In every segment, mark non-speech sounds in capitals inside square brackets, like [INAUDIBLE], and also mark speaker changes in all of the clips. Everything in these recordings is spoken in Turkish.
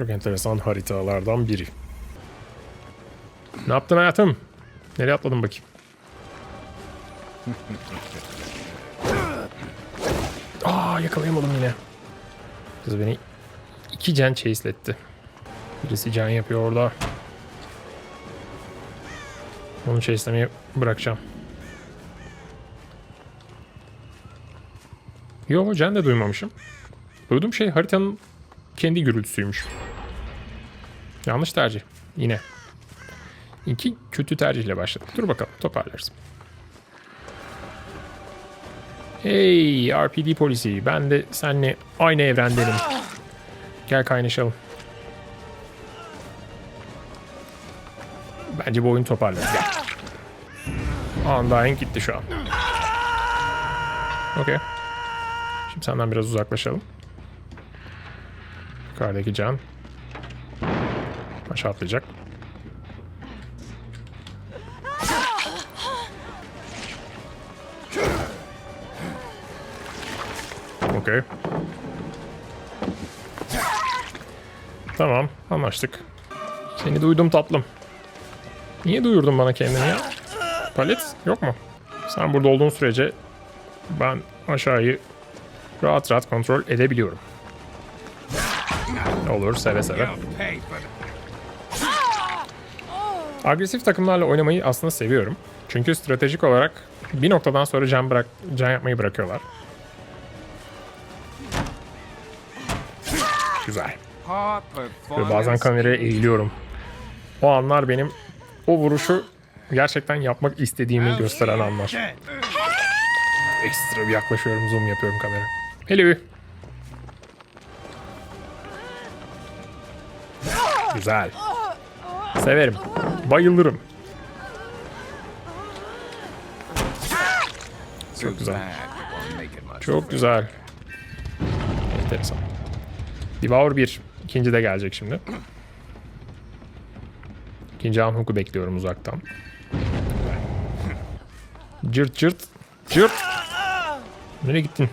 Speaker 1: Çok enteresan haritalardan biri. Ne yaptın hayatım? Nereye atladın bakayım? [LAUGHS] Aa yakalayamadım yine. Kız beni iki can chase'letti. Birisi can yapıyor orada. Onu chase'lemeyi bırakacağım. Yo can da duymamışım. Duyduğum şey haritanın kendi gürültüsüymüş. Yanlış tercih. Yine. İki kötü tercihle başladık. Dur bakalım toparlarız. Hey RPD polisi. Ben de seninle aynı evrendenim. Gel kaynaşalım. Bence bu oyun toparlar. Gel. Undying gitti şu an. Okey. Şimdi senden biraz uzaklaşalım. Yukarıdaki can. Aşağı atlayacak. Okey. Tamam, anlaştık. Seni duydum tatlım. Niye duyurdun bana kendini ya? Palet yok mu? Sen burada olduğun sürece ben aşağıyı rahat rahat kontrol edebiliyorum. Olur, seve seve. Agresif takımlarla oynamayı aslında seviyorum. Çünkü stratejik olarak bir noktadan sonra can, bırak, can yapmayı bırakıyorlar. Güzel. Ve bazen kameraya eğiliyorum. O anlar benim o vuruşu gerçekten yapmak istediğimi gösteren anlar. Ekstra bir yaklaşıyorum, zoom yapıyorum kamera. Hello. Güzel. Severim. Bayılırım. Çok güzel. Çok güzel. Enteresan. Devour 1. İkinci de gelecek şimdi. İkinci Anhuk'u bekliyorum uzaktan. Cırt cırt. Cırt. Nereye gittin?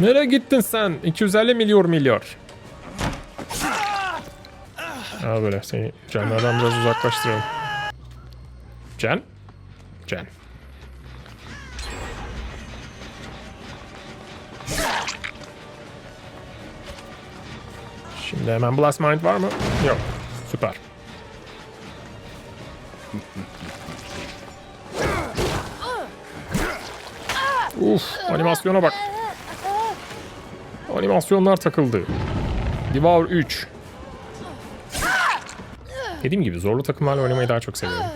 Speaker 1: Nereye gittin sen? 250 milyon milyar. Ha böyle seni canlardan biraz uzaklaştıralım. Can? Can. Şimdi hemen Blast Mind var mı? Yok. Süper. Uf, animasyona bak. Animasyonlar takıldı. Devour 3. Dediğim gibi zorlu takımlarla oynamayı daha çok seviyorum.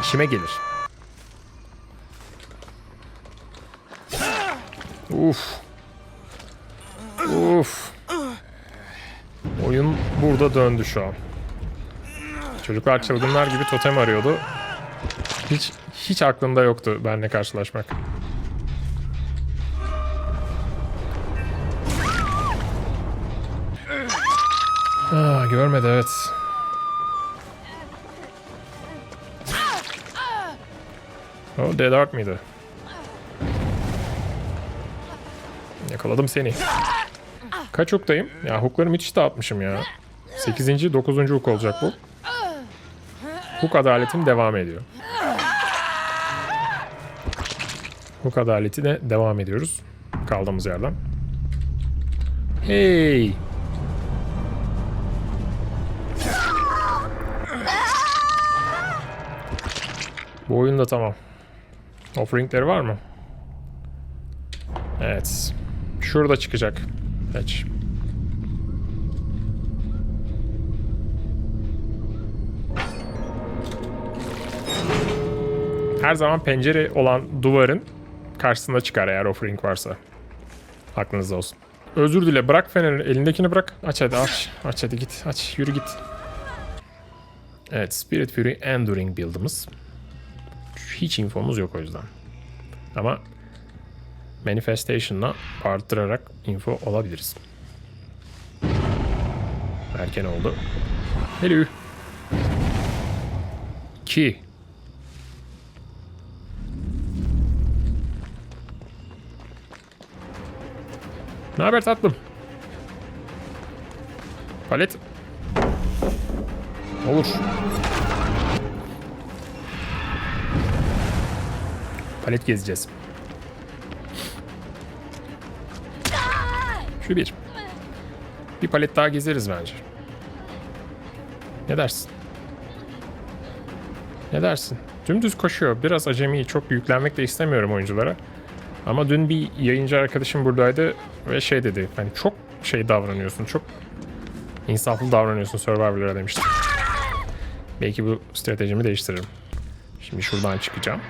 Speaker 1: İşime gelir. Uf. Uf. Oyun burada döndü şu an. Çocuklar çılgınlar gibi totem arıyordu. Hiç hiç aklımda yoktu benimle karşılaşmak. Görmedi evet. O Dead Ark mıydı? Yakaladım seni. Kaç hook'tayım? Ya hook'ları müthiş dağıtmışım ya. 8. 9. hook olacak bu. Hook adaletim devam ediyor. Hook adaletine devam ediyoruz. Kaldığımız yerden. Hey! Bu oyunda tamam. Offeringleri var mı? Evet. Şurada çıkacak. Geç. Her zaman pencere olan duvarın karşısında çıkar eğer offering varsa. Aklınızda olsun. Özür dile bırak feneri elindekini bırak. Aç hadi aç. Aç hadi git. Aç yürü git. Evet Spirit Fury Enduring build'ımız. Hiç infomuz yok o yüzden. Ama Manifestation'la arttırarak info alabiliriz. Erken oldu. Hello. 2 Ne haber tatlım? Palet. Olur. Palet gezeceğiz. Şu bir. Bir palet daha gezeriz bence. Ne dersin? Ne dersin? Dümdüz koşuyor. Biraz acemi. Çok yüklenmek de istemiyorum oyunculara. Ama dün bir yayıncı arkadaşım buradaydı ve şey dedi. Hani çok şey davranıyorsun. Çok insaflı davranıyorsun Survivor'lara demişti. Belki bu stratejimi değiştiririm. Şimdi şuradan çıkacağım.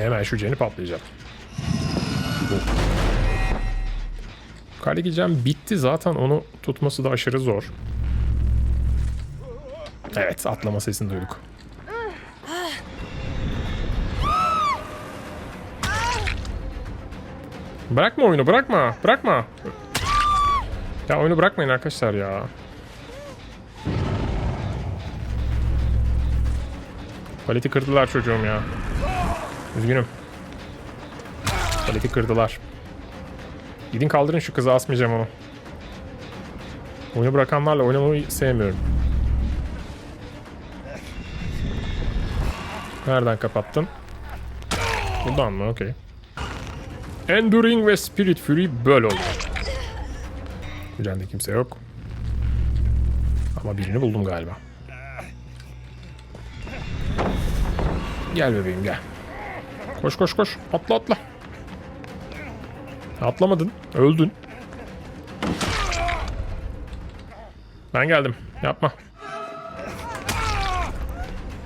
Speaker 1: Hemen şu ceni. Bu. Yukarıdaki cam bitti zaten onu tutması da aşırı zor. Evet atlama sesini duyduk. Bırakma oyunu bırakma bırakma. Ya oyunu bırakmayın arkadaşlar ya. Paleti kırdılar çocuğum ya. Üzgünüm. Paleti kırdılar. Gidin kaldırın şu kızı asmayacağım onu. Oyunu bırakanlarla oynamayı sevmiyorum. Nereden kapattın? Buradan mı? Okey. Enduring ve Spirit Fury böyle oluyor. Üzerinde kimse yok. Ama birini buldum galiba. Gel bebeğim gel. Koş koş koş. Atla atla. Atlamadın. Öldün. Ben geldim. Yapma.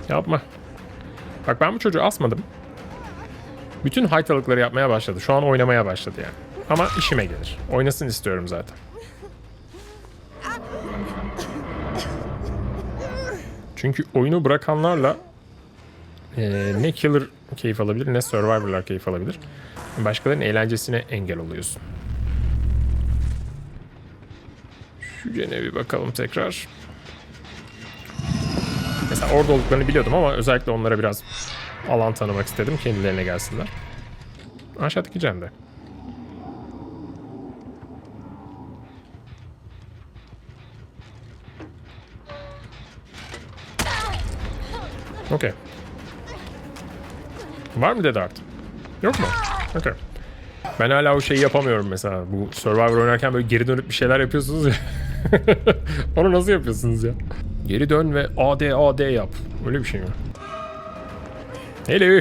Speaker 1: Yapma. Bak ben bu çocuğu asmadım. Bütün haytalıkları yapmaya başladı. Şu an oynamaya başladı yani. Ama işime gelir. Oynasın istiyorum zaten. Çünkü oyunu bırakanlarla eee, ne killer keyif alabilir ne survivor'lar keyif alabilir. Başkalarının eğlencesine engel oluyorsun. Şu cene bir bakalım tekrar. Mesela orada olduklarını biliyordum ama özellikle onlara biraz alan tanımak istedim. Kendilerine gelsinler. Aşağıdaki cende. Okey. Var mı Dead Art? Yok mu? Okey. Ben hala o şeyi yapamıyorum mesela. Bu Survivor oynarken böyle geri dönüp bir şeyler yapıyorsunuz ya. [LAUGHS] Onu nasıl yapıyorsunuz ya? Geri dön ve AD AD yap. Öyle bir şey mi? Hello.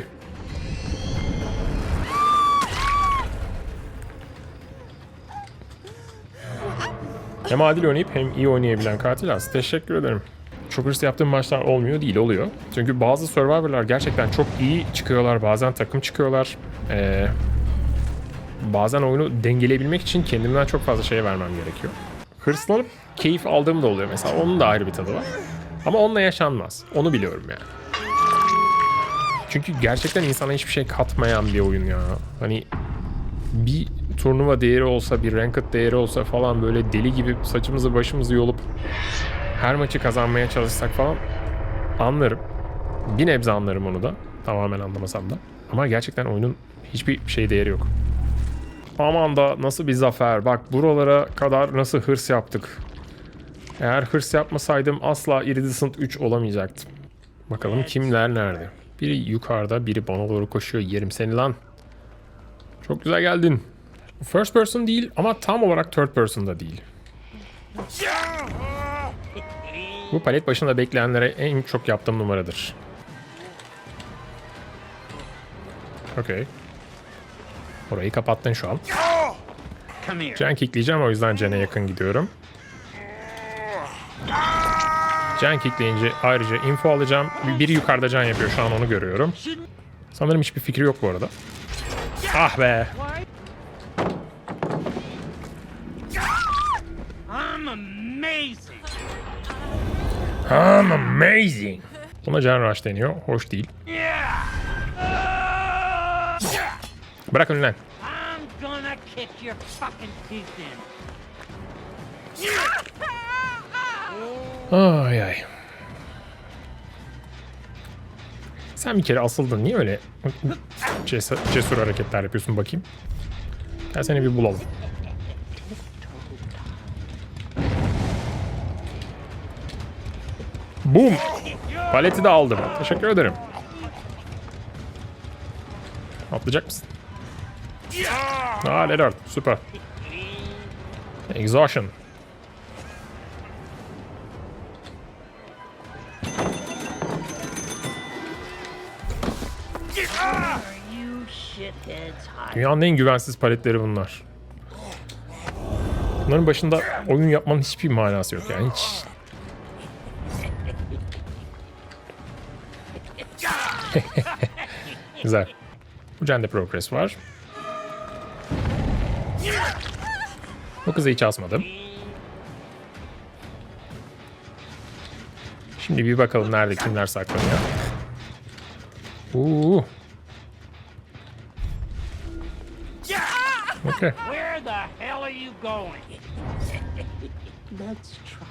Speaker 1: Hem adil oynayıp hem iyi oynayabilen katil az. Teşekkür ederim. Çok hırs yaptığım maçlar olmuyor değil oluyor. Çünkü bazı Survivor'lar gerçekten çok iyi çıkıyorlar. Bazen takım çıkıyorlar. Ee, bazen oyunu dengeleyebilmek için kendimden çok fazla şey vermem gerekiyor. Hırslanıp keyif aldığım da oluyor mesela. Onun da ayrı bir tadı var. Ama onunla yaşanmaz. Onu biliyorum yani. Çünkü gerçekten insana hiçbir şey katmayan bir oyun ya. Hani bir turnuva değeri olsa, bir ranked değeri olsa falan böyle deli gibi saçımızı başımızı yolup her maçı kazanmaya çalışsak falan anlarım. Bir nebze anlarım onu da. Tamamen anlamasam da. Ama gerçekten oyunun hiçbir şey değeri yok. Aman da nasıl bir zafer. Bak buralara kadar nasıl hırs yaptık. Eğer hırs yapmasaydım asla Iridescent 3 olamayacaktım. Bakalım kimler nerede. Biri yukarıda, biri bana doğru koşuyor. Yerim seni lan. Çok güzel geldin. First person değil ama tam olarak third person da değil. Bu palet başında bekleyenlere en çok yaptığım numaradır. Okey. Orayı kapattın şu an. Can kickleyeceğim o yüzden Cen'e yakın gidiyorum. Can kickleyince ayrıca info alacağım. Biri yukarıda Can yapıyor şu an onu görüyorum. Sanırım hiçbir fikri yok bu arada. Ah be.
Speaker 2: I'm amazing.
Speaker 1: Buna Can Rush deniyor. Hoş değil. Bırak önüne.
Speaker 2: I'm gonna kick your fucking teeth in.
Speaker 1: Ay ay. Sen bir kere asıldın. Niye öyle cesur, cesur hareketler yapıyorsun bakayım? Gel seni bir bulalım. Boom. Paleti de aldım. Teşekkür ederim. Atlayacak mısın? Aa Leonard. Süper. Exhaustion. Dünyanın en güvensiz paletleri bunlar. Bunların başında oyun yapmanın hiçbir manası yok yani hiç. [LAUGHS] Güzel. Bu cende progress var. Bu kızı hiç asmadım. Şimdi bir bakalım nerede kimler saklanıyor. Uuu. Okay.
Speaker 2: Where the hell are you going? Let's try.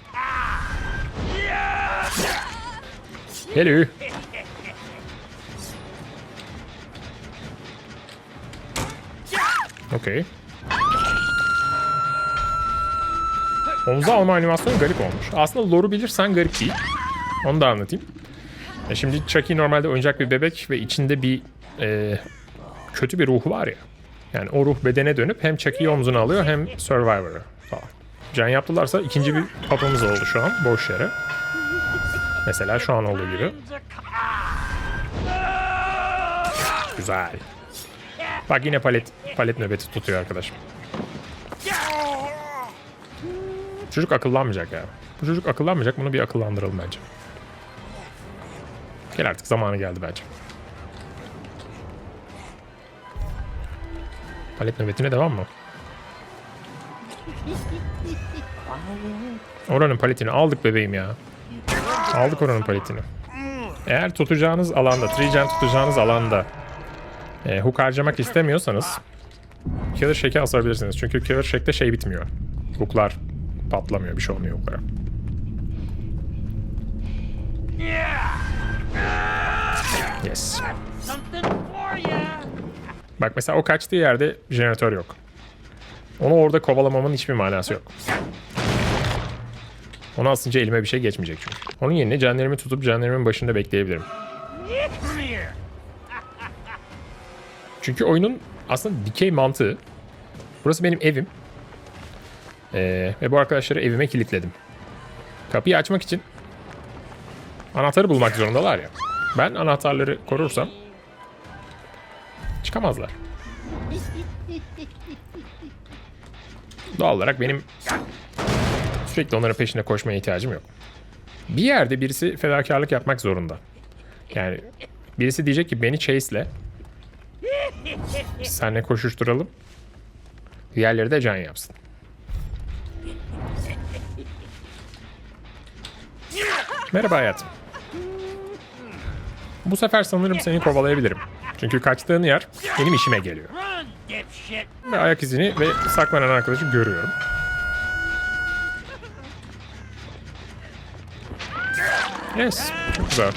Speaker 1: Hello. Okey. Omza alma animasyonu garip olmuş. Aslında lore'u bilirsen garip değil. Onu da anlatayım. E şimdi Chucky normalde oyuncak bir bebek ve içinde bir e, kötü bir ruhu var ya. Yani o ruh bedene dönüp hem Chucky'yi omzuna alıyor hem Survivor'ı falan. Can yaptılarsa ikinci bir papamız oldu şu an boş yere. Mesela şu an olduğu gibi. Güzel. Bak yine palet palet nöbeti tutuyor arkadaşım. Çocuk akıllanmayacak ya. Bu çocuk akıllanmayacak. Bunu bir akıllandıralım bence. Gel artık zamanı geldi bence. Palet nöbetine devam mı? Oranın paletini aldık bebeğim ya. Aldık oranın paletini. Eğer tutacağınız alanda, Trigen tutacağınız alanda e, hook harcamak istemiyorsanız Killer Shake'e asabilirsiniz. Çünkü Killer Shake'te şey bitmiyor. Hooklar patlamıyor. Bir şey olmuyor hooklara. Yes. Bak mesela o kaçtığı yerde jeneratör yok. Onu orada kovalamamın hiçbir manası yok. Onu asınca elime bir şey geçmeyecek çünkü. Onun yerine canlarımı tutup canlarımın başında bekleyebilirim. Çünkü oyunun aslında dikey mantığı. Burası benim evim. Ee, ve bu arkadaşları evime kilitledim. Kapıyı açmak için anahtarı bulmak zorundalar ya. Ben anahtarları korursam çıkamazlar. Doğal olarak benim sürekli onların peşinde koşmaya ihtiyacım yok. Bir yerde birisi fedakarlık yapmak zorunda. Yani birisi diyecek ki beni chase'le biz seninle koşuşturalım. Diğerleri de can yapsın. Merhaba hayatım. Bu sefer sanırım seni kovalayabilirim. Çünkü kaçtığın yer benim işime geliyor. Ve ayak izini ve saklanan arkadaşı görüyorum. Yes. Çok güzel.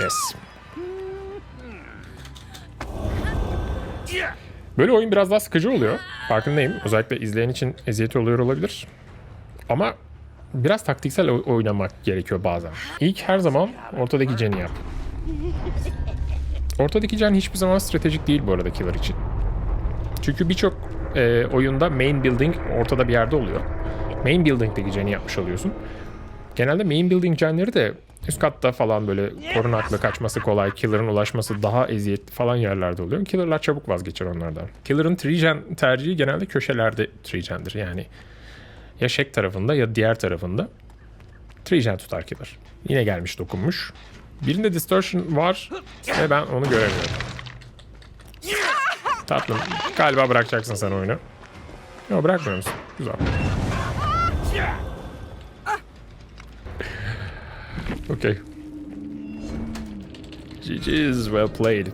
Speaker 1: Yes. Böyle oyun biraz daha sıkıcı oluyor. Farkındayım. Özellikle izleyen için eziyeti oluyor olabilir. Ama biraz taktiksel oy- oynamak gerekiyor bazen. İlk her zaman ortadaki Jen'i yap. Ortadaki can hiçbir zaman stratejik değil bu arada Killer için. Çünkü birçok e, oyunda main building ortada bir yerde oluyor. Main building'deki canı yapmış oluyorsun. Genelde main building canları da üst katta falan böyle korunaklı kaçması kolay, killer'ın ulaşması daha eziyetli falan yerlerde oluyor. Killer'lar çabuk vazgeçer onlardan. Killer'ın trigen tercihi genelde köşelerde trigendir. Yani ya Shack tarafında ya diğer tarafında trigen tutar killer. Yine gelmiş dokunmuş. Birinde distortion var ve ben onu göremiyorum. Tatlım. Galiba bırakacaksın sen oyunu. Yok bırakmıyor musun? Güzel. Okay. GG's well played.